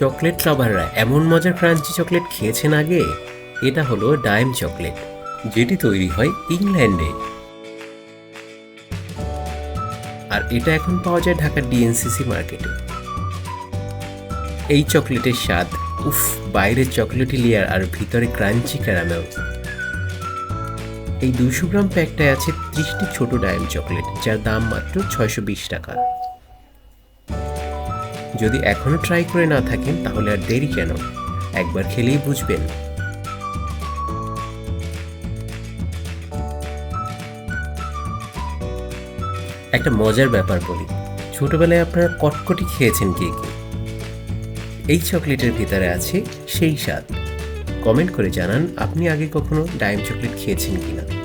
Chocolate লাভাররা এমন মজার crunchy chocolate খেয়েছেন আগে? এটা হলো ডাইম চকলেট, যেটি তৈরি হয় ইংল্যান্ডে। আর এটা এখন পাওয়া যায় ঢাকার ডিএনসিসি মার্কেটে। এই চকলেটের স্বাদ, উফ, বাইরের চকলেটি লেয়ার আর ভিতরে ক্রাঞ্চি ক্যারামেল। এই দুশো গ্রাম প্যাকটায় আছে ত্রিশটি ছোট ডায়ম চকলেট, যার দাম মাত্র ছয়শো বিশ টাকা। যদি এখনও ট্রাই করে না থাকেন, তাহলে আর দেরি কেন? একবার খেলেই বুঝবেন। একটা মজার ব্যাপার বলি, ছোটবেলায় আপনারা কটকটি খেয়েছেন কে কে? এই চকলেটের ভিতরে আছে সেই স্বাদ। কমেন্ট করে জানান, আপনি আগে কখনো ডাইম চকলেট খেয়েছেন কিনা?